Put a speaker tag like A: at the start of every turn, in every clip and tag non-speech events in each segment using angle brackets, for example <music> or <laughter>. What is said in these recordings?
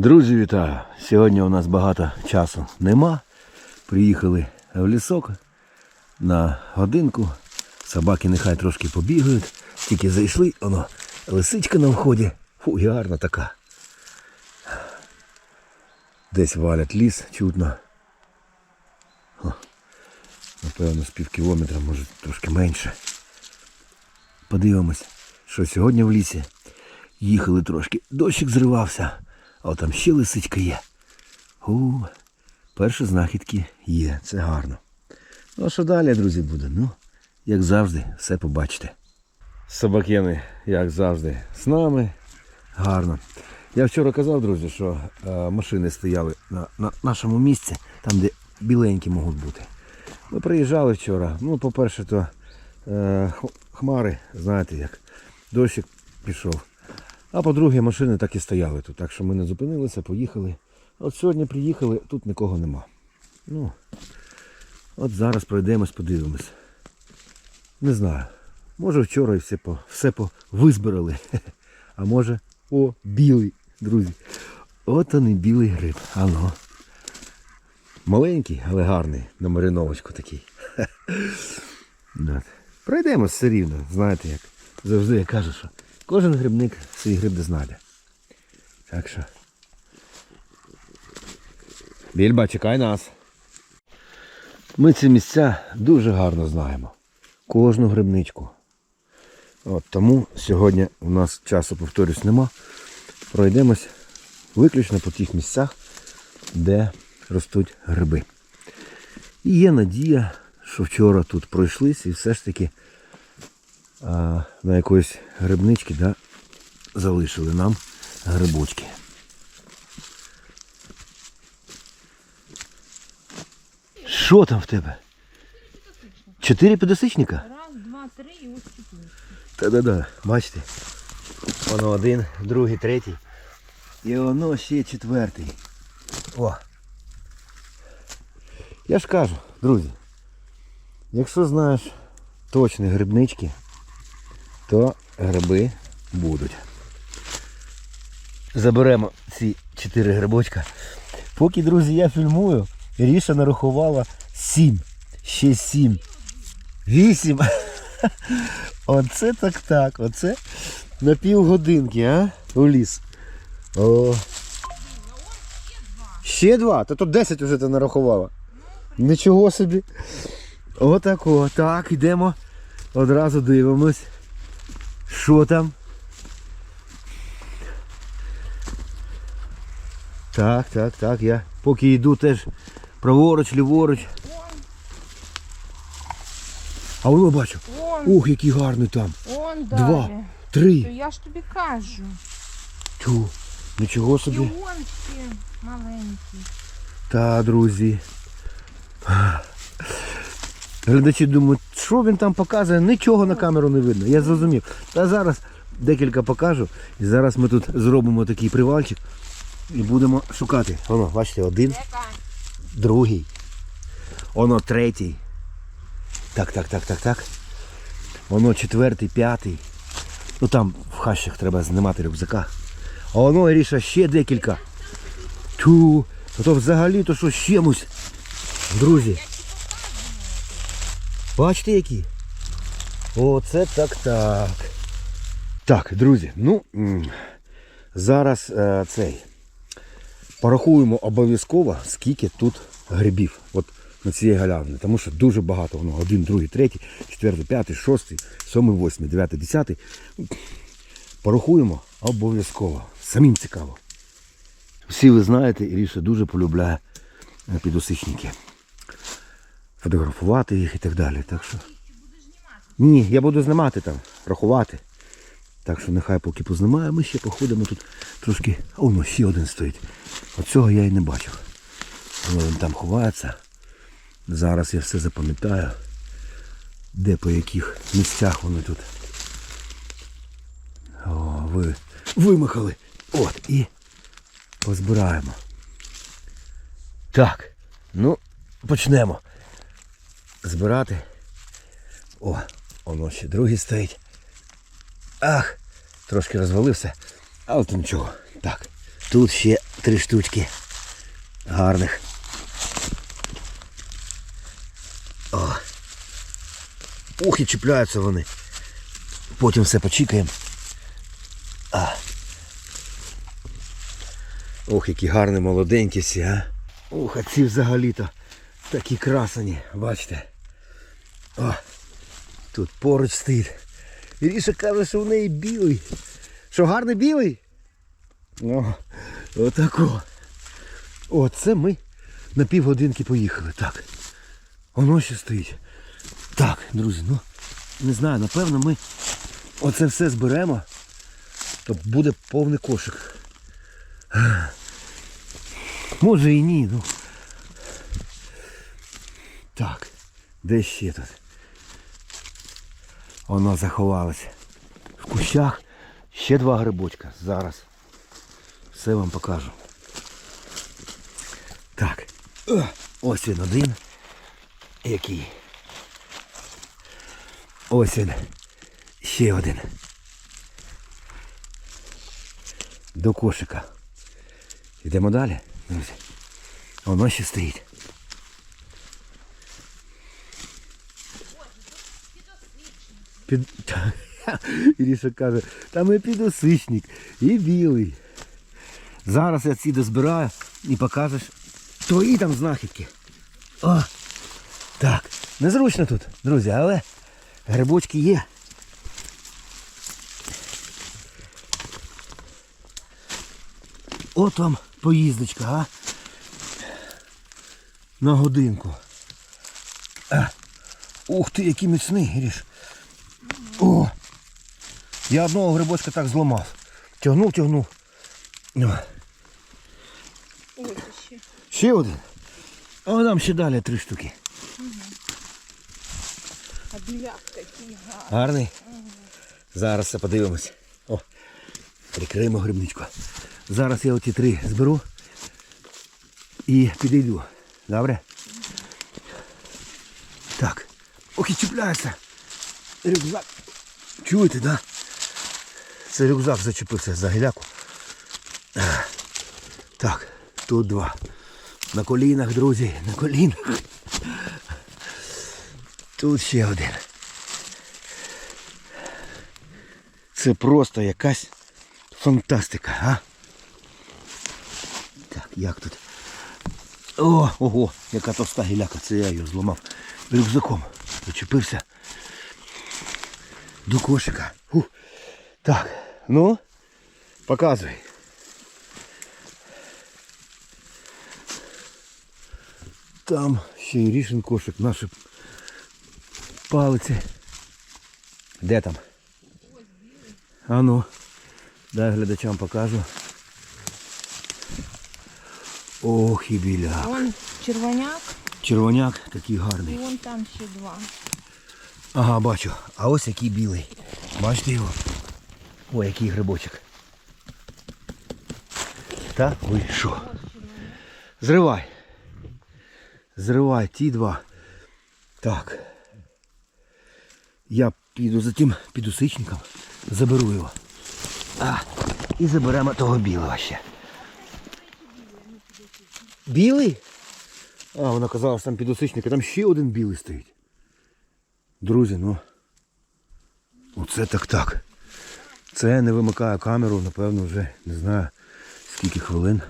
A: Друзі, вітаю! Сьогодні у нас багато часу нема. Приїхали в лісок на годинку. Собаки нехай трошки побігають. Тільки зайшли, воно лисичка на вході. Фу, гарна така. Десь валять ліс, чутно. О, напевно, з пів кілометра, може трошки менше. Подивимось, що сьогодні в лісі. Їхали трошки, дощик зривався, а там ще лисичка є. У, перші знахідки є, це гарно. Ну а що далі, друзі, буде? Ну, як завжди, все побачите. Собакени, як завжди, з нами. Гарно. Я вчора казав, друзі, що е, машини стояли на, на нашому місці, там, де біленькі можуть бути. Ми приїжджали вчора. Ну, по-перше, то е, хмари, знаєте як, дощик пішов. А по-друге, машини так і стояли тут. Так що ми не зупинилися, поїхали. От сьогодні приїхали, тут нікого нема. Ну, от зараз пройдемось, подивимось. Не знаю. Може вчора і все по, все по. <laughs> А може, о, білий, друзі. От он і білий гриб. Ано. Маленький, але гарний, на мариновочку такий. <laughs> Пройдемось все рівно, знаєте як. Завжди я кажу, що кожен грибник свій гриб де знайде. Так що. Більба, чекай нас. Ми ці місця дуже гарно знаємо. Кожну грибничку. От тому сьогодні у нас часу, повторюсь, нема. Пройдемось виключно по тих місцях, де ростуть гриби. І є надія, що вчора тут пройшлись і все ж таки а, на якоїсь грибнички да, залишили нам грибочки. Що там в тебе? Чотири підосичника?
B: Раз, два, три і ось чотири.
A: Та-да-да, бачите? Воно один, другий, третій. І воно ще четвертий. О. Я ж кажу, друзі, якщо знаєш точні грибнички, то гриби будуть. Заберемо ці чотири грибочка. Поки, друзі, я фільмую, Ріша нарахувала сім. Ще сім. Вісім. <laughs> Оце так так. Оце на півгодинки, а? У ліс. О. Ще два? Та тут 10 вже ти нарахувала. Нічого собі. Отако. Так, йдемо. Одразу дивимось. Що там? Так, так, так. Я поки йду теж праворуч, ліворуч. А воно бачу.
B: Вон,
A: Ух, який гарний там.
B: вон
A: Два.
B: далі. То
A: Три.
B: я ж тобі кажу.
A: Тю. Нічого собі.
B: маленький.
A: Та, друзі. Глядачі думають, що він там показує, нічого на камеру не видно. Я зрозумів. Та зараз декілька покажу. І зараз ми тут зробимо такий привалчик і будемо шукати. Воно, бачите, один, другий. Воно третій. Так, так, так, так, так. Воно четвертий, п'ятий. Ну там в хащах треба знімати рюкзака. А воно ріша ще декілька. Тю, а то взагалі то що з чимось. Друзі. Бачите які? Оце так так. Друзі, ну зараз е, цей. Порахуємо обов'язково, скільки тут грибів. От на цій галявині. Тому що дуже багато воно. Один, другий, третій, четвертий, п'ятий, шостий, сьомий, восьмий, дев'ятий, десятий. Порахуємо обов'язково. Самим цікаво. Всі ви знаєте, Іріша дуже полюбляє е, підосичники. Фотографувати їх і так далі. Так що... Ні, я буду знімати там, рахувати. Так що нехай поки познімає, ми ще походимо тут трошки. А воно ще один стоїть. Оцього я і не бачив. Воно він там ховається. Зараз я все запам'ятаю, де по яких місцях вони тут. О, ви вимахали. От і позбираємо. Так, ну, почнемо збирати. О, воно ще другий стоїть. Ах, трошки розвалився, але то нічого. Так, тут ще Три штучки. Гарних. О. Ух, і чіпляються вони. Потім все почікаємо. Ох, які гарні молоденькі всі, а. Ух, а ці взагалі-то такі красені, бачите. О, тут поруч стоїть. Іріша каже, що в неї білий. Що гарний білий? О, отако. О, це ми на півгодинки поїхали. Так. Воно ще стоїть. Так, друзі, ну не знаю, напевно ми оце все зберемо, то буде повний кошик. Може і ні, ну. Так, де ще тут? Воно заховалося. В кущах ще два грибочка. Зараз. Все вам покажу. Так. Ось він один. Який. Ось він. Ще один. До кошика. Йдемо далі, друзі. Воно ще стоїть. Під... <laughs> Іріша каже, там і підосичник, і білий. Зараз я ці дозбираю і покажеш твої там знахідки. О! Так, незручно тут, друзі, але грибочки є. От вам поїздочка, а? На годинку. А. Ух ти, який міцний, Гріш. О! Я одного грибочка так зламав. Тягнув, тягнув.
B: Ось ще.
A: Ще один. А там ще далі три штуки.
B: А біляк такий гарний.
A: Гарний. Зараз все подивимось. О, прикриємо грибничку. Зараз я оті три зберу і підійду. Добре? Так. Ох, і чіпляється. Рюкзак. Чуєте, да? Це рюкзак зачепився за гіляку. Так, тут два. На колінах, друзі, на колінах. Тут ще один. Це просто якась фантастика, а? Так, як тут? О, ого, яка товста гіляка, це я її зламав рюкзаком. Зачепився до кошика. Фу. Так, ну, показуй. Там ще й рішен кошик, наші палиці. Де там? А ну, дай глядачам покажу. Ох і біля.
B: Вон червоняк,
A: Червоняк такий
B: і
A: гарний.
B: вон там ще два.
A: Ага, бачу. А ось який білий. Бачите його? Ой, який грибочок. Та? Ой, що? Зривай. Зривай ті два. Так. Я піду за тим підусичником, заберу його. А, і заберемо того білого ще. Білий? А, вона казала, що там підусичник, а там ще один білий стоїть. Друзі, ну. Оце так так. Це не вимикаю камеру, напевно, вже не знаю скільки хвилин.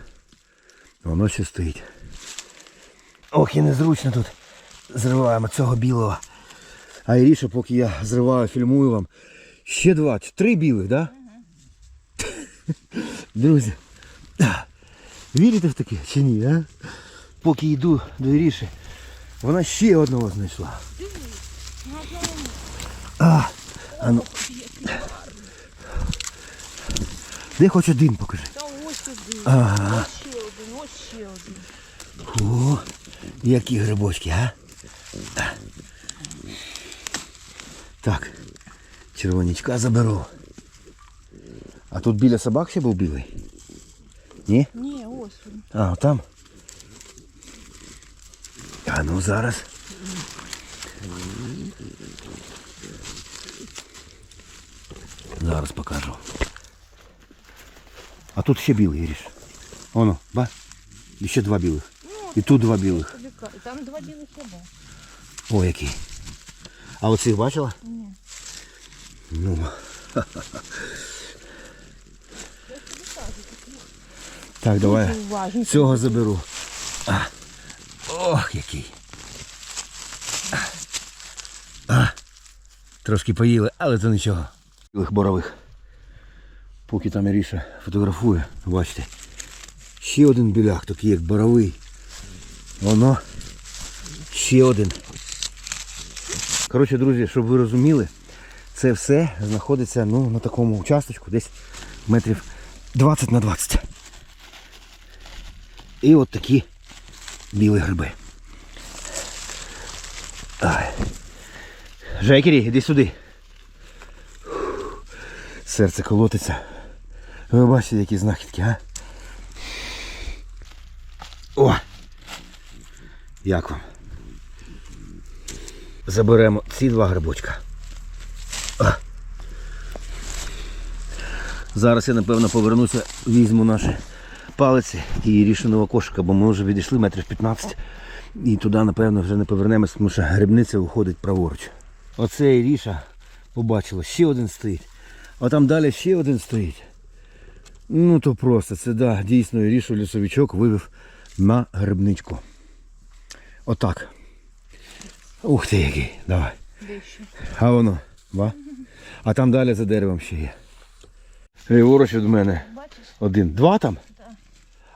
A: Воно ще стоїть. Ох, і незручно тут. Зриваємо цього білого. А Іріша, поки я зриваю, фільмую вам. Ще два, три білих, так? Да? <laughs> Друзі. Вірите в таке чи ні, а? Поки йду до Іріші, вона ще одного знайшла. А, а ну. Де хоч один покажи.
B: Та ось один.
A: Ага.
B: Ось ще один, ось ще один.
A: О, які грибочки, а? Так, червонячка заберу. А тут біля собак ще був білий? Ні?
B: Ні, ось він.
A: А, там. А ну зараз. Зараз покажу. А тут ще білий ріж. Воно, ба. І ще два білих. І тут два білих.
B: І там два білих ряба.
A: О, який. А оцих бачила?
B: Ні.
A: Ну. Так, давай. Цього заберу. А. Ох, який. А. А. Трошки поїли, але то нічого. Білих борових. Поки там Іріша фотографує, бачите. Ще один біляк, такий як боровий. Воно. Ще один. Коротше, друзі, щоб ви розуміли, це все знаходиться ну, на такому участочку, десь метрів 20 на 20. І от такі білі гриби. Жекері, іди сюди. Серце колотиться. Ви бачите, які знахідки, а? О! Як вам? Заберемо ці два грибочка. А. Зараз я напевно повернуся, візьму наші палиці і рішеного кошика, бо ми вже відійшли метрів 15 і туди, напевно, вже не повернемось, тому що грибниця виходить праворуч. Оце і ріша побачила, ще один стоїть. А там далі ще один стоїть. Ну то просто, це да, дійсно рішу лісовичок вивів на грибничку. Отак. Ух ти який, давай. А воно, ба? А там далі за деревом ще є. Ліворуч від мене.
B: Бачиш?
A: Один. Два там?
B: Да.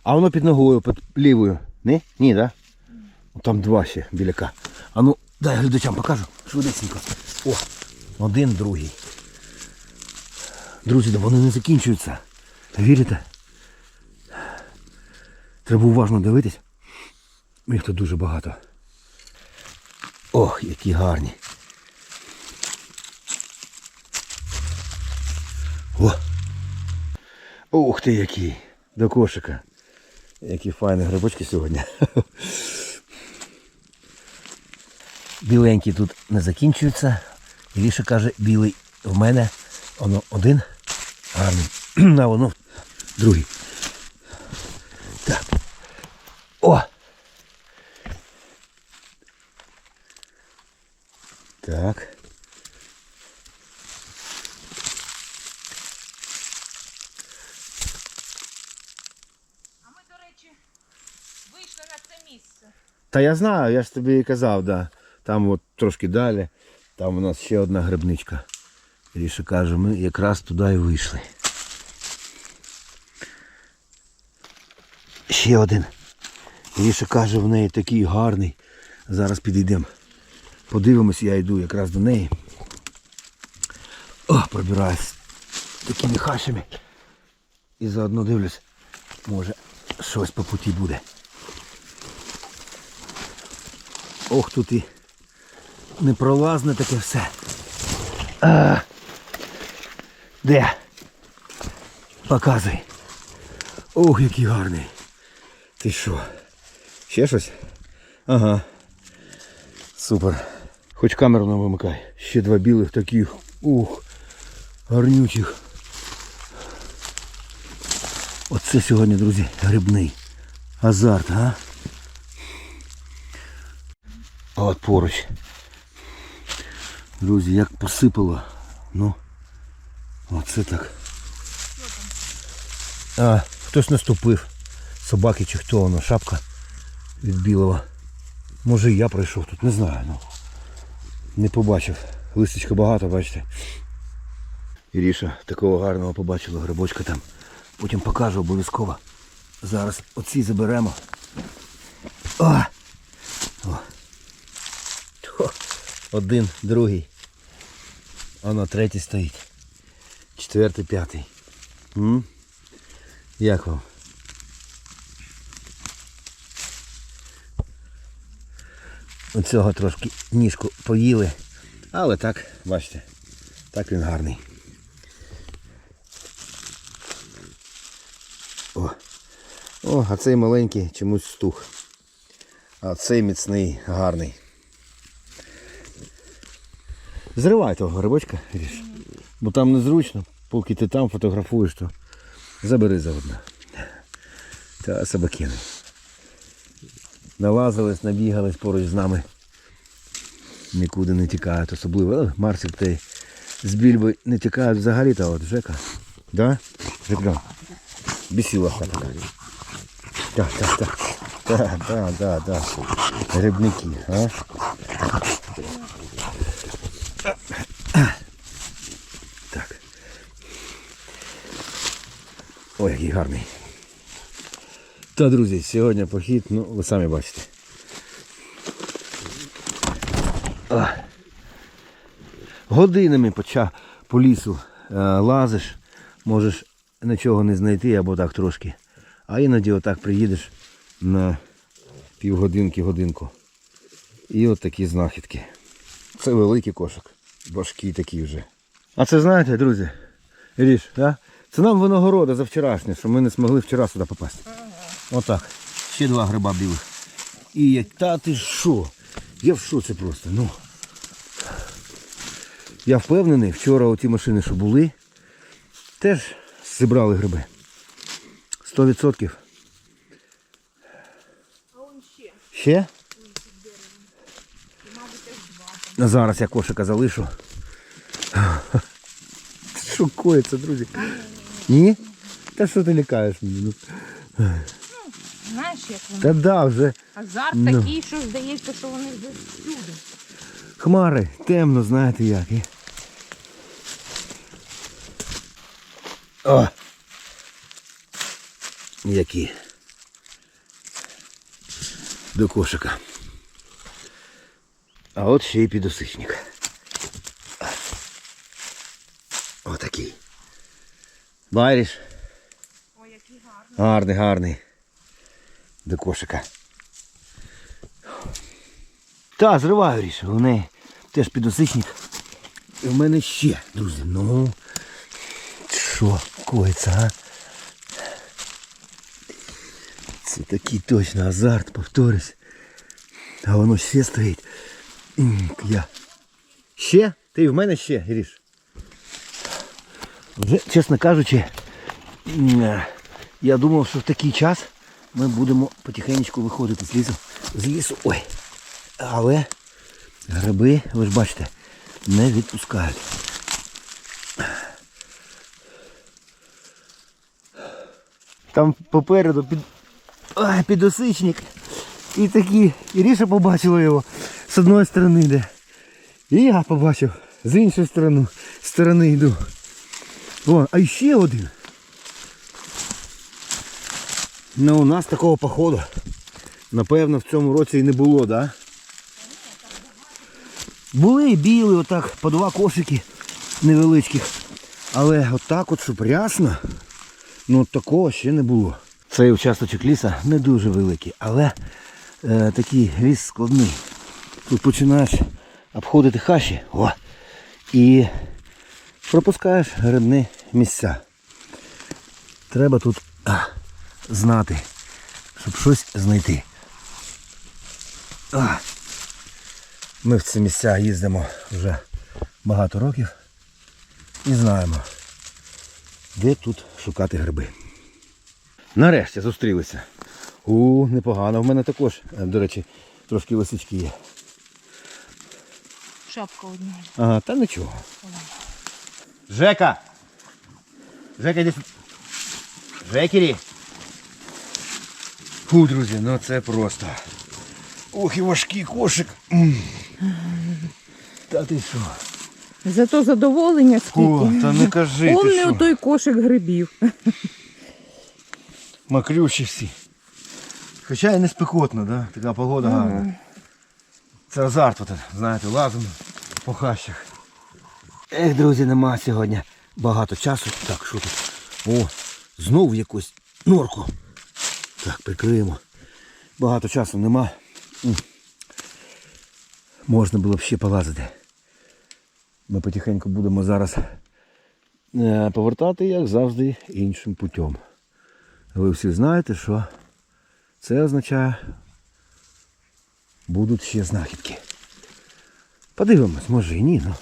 A: А воно під ногою, під лівою. Ні? Ні, так? Да? Там два ще біляка. А ну, дай глядачам покажу. Швидесенько. О, один, другий. Друзі, да вони не закінчуються. Вірите? Треба уважно дивитись. Їх тут дуже багато. Ох, які гарні. О! Ух ти який! До кошика. Які файні грибочки сьогодні. <laughs> Біленький тут не закінчується. Іліша каже, білий в мене. Воно один. Гарний. <clears throat> А воно другий. Так. О! Так.
B: А ми, до речі, вийшли на це місце.
A: Та я знаю, я ж тобі і казав, да. Там от трошки далі, там у нас ще одна грибничка. Ріша каже, ми якраз туди і вийшли. Ще один. Ріша каже, в неї такий гарний. Зараз підійдемо. Подивимось, я йду якраз до неї. О, пробираюсь такими хащами. І заодно дивлюсь, може щось по путі буде. Ох, тут і непролазне таке все. А, де? Показуй. Ох, який гарний. Ти що? Ще щось? Ага. Супер. Хоч камеру не вимикай. Ще два білих таких. Ух, гарнючих. Оце сьогодні, друзі, грибний. Азарт, а? А от поруч. Друзі, як посипало. Ну. Оце так. А, хтось наступив. Собаки чи хто воно, шапка від білого. Може і я пройшов тут, не знаю. ну. Не побачив. Листочка багато, бачите. Іріша такого гарного побачила грибочка там. Потім покажу обов'язково. Зараз оці заберемо. О! О. Один, другий. Воно третій стоїть. Четвертий, п'ятий. Як вам? Оцього трошки ніжку поїли. Але так, бачите, так він гарний. О, О а цей маленький чомусь стух. А цей міцний, гарний. Зривай того грибочка. Бо там незручно, поки ти там фотографуєш, то забери заодно. Та собакини. Налазились, набігались поруч з нами. Нікуди не тікають особливо. Але Марсик та з більби не тікають взагалі, та от Жека. Да? Жека. Бісіла хата. Так, так, так. Так, так, так, так. Грибники, а? Ой, який гарний. Та, друзі, сьогодні похід, ну, ви самі бачите. А. Годинами почав по лісу е, лазиш, можеш нічого не знайти або так трошки. А іноді отак приїдеш на півгодинки годинку. І от такі знахідки. Це великий кошик. Важкий такий вже. А це знаєте, друзі, Ріш, да? Це нам винагорода за вчорашнє, що ми не змогли вчора сюди попасти. Отак. Ще два гриба білих. І я, та ти що? Я в шоці просто. Ну. Я впевнений, вчора оті машини, що були, теж зібрали гриби. 100%.
B: А он ще.
A: Ще? А Зараз я кошика залишу. <laughs> Що коїться, друзі? Ні? Та що ти лякаєш мене? Ну,
B: Знаєш, як воно?
A: Та да, вже
B: Азарт
A: Ну.
B: такий, що здається, що вони вже всюди.
A: хмари, темно, знаєте як. І... О! Які. До кошика. А от ще й підосичник. Бачиш?
B: Ой, який гарний.
A: Гарний, гарний. До кошика. Та, зриваю. У неї теж підосичник. І в мене ще, друзі. Ну. Що коїться, а? Це такий точно азарт, повторюсь. А воно ще стоїть. Я. Ще? Ти в мене ще, Ріш. Вже, чесно кажучи, е, я думав, що в такий час ми будемо потихеньку виходити з лісу. З лісу. Ой. Але гриби, ви ж бачите, не відпускають. Там попереду під... Ай, підосичник. І такі. І Ріша побачила його з одної сторони йде. І я побачив з іншої сторони, сторони йду. Вон, а ще один. Ну, у нас такого походу, напевно, в цьому році і не було, да? Були і біли, отак, по два кошики невеличких. Але отак от, щоб рясно, ну от такого ще не було. Цей участочок ліса не дуже великий, але е, такий ліс складний. Тут починаєш обходити хащі о, і пропускаєш грибні місця. Треба тут а, знати, щоб щось знайти. А, ми в ці місця їздимо вже багато років і знаємо, де тут шукати гриби. Нарешті зустрілися. У, непогано. В мене також, е, до речі, трошки лисички є.
B: Шапка одна.
A: Ага, та нічого. Жека! Жека, йди сюди. Жекері! Фу, друзі, ну це просто. Ох, і важкий кошик. М. Та ти що?
B: Зато задоволення скільки.
A: О, та не кажи, ти
B: Повний
A: що?
B: той кошик грибів.
A: Макрющі всі. Хоча і не спекотно, да? така погода гарна. Це азарт, от, знаєте, лазимо по хащах. Ех, друзі, нема сьогодні багато часу. Так, що тут? О, знову якусь норку. Так, прикриємо. Багато часу нема. Можна було б ще полазити. Ми потихеньку будемо зараз е, повертати, як завжди, іншим путем. Ви всі знаєте, що це означає будуть ще знахідки. Подивимось, може і ні, ну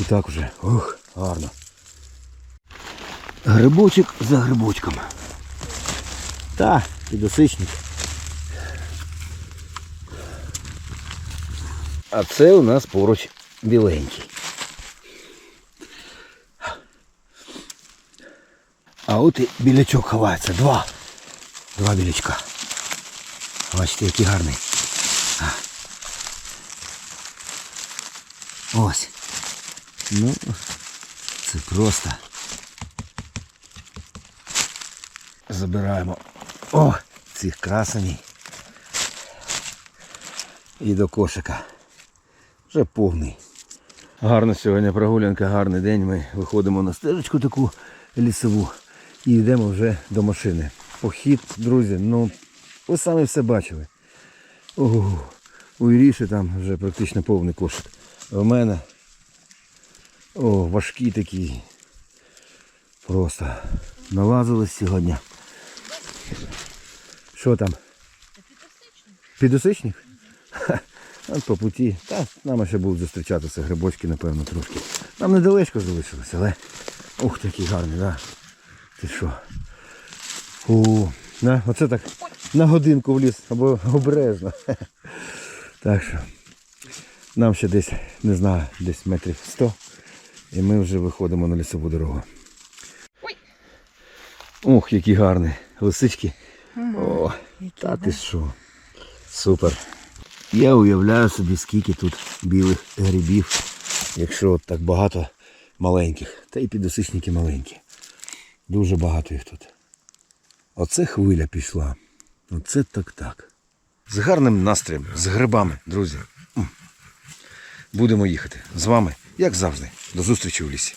A: і так уже. Ух, гарно. Грибочок за грибочком. Та, підосичник. А це у нас поруч біленький. А от і білячок ховається. Два. Два білячка. Бачите, який гарний. Ось. Ну, це просто. Забираємо. О, цих красеній. І до кошика. Вже повний. Гарна сьогодні прогулянка, гарний день. Ми виходимо на стежечку таку лісову і йдемо вже до машини. Похід, друзі, ну ви самі все бачили. Ого, у Іріші там вже практично повний кошик. В мене о, важкий такий. Просто налазилось сьогодні. Що там? Підосичник? От по путі. Та нам ще будуть зустрічатися грибочки, напевно, трошки. Нам недалечко залишилось, але. Ух, такий гарний, да? Ти що? О, на, оце так на годинку в ліс або обережно. Так що нам ще десь, не знаю, десь метрів 100. І ми вже виходимо на лісову дорогу. Ох, які гарні лисички. О, та ти що. Супер. Я уявляю собі, скільки тут білих грибів, якщо от так багато маленьких. Та й підосичники маленькі. Дуже багато їх тут. Оце хвиля пішла. Оце так-так. З гарним настроєм, з грибами, друзі. Будемо їхати з вами, як завжди. До зустрічі у лісі.